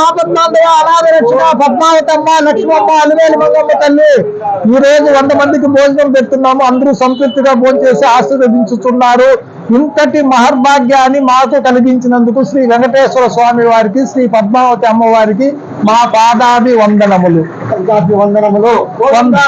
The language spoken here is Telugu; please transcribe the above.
ఆపత్మాంతగా అనాథ రక్షణ పద్మావతమ్మ లక్ష్మమ్మ అలివేలి మంగమ్మ తల్లి. ఈ రోజు వంద మందికి భోజనం పెడుతున్నాము. అందరూ సంతృప్తిగా భోజనం చేసి ఆశీర్వదించుతున్నారు. ఇంతటి మహర్భాగ్యాన్ని మాకు కలిగించినందుకు శ్రీ వెంకటేశ్వర స్వామి వారికి శ్రీ పద్మావతి అమ్మవారికి మా పాదాభి వందనములు పాదాభి వందనములు వంద-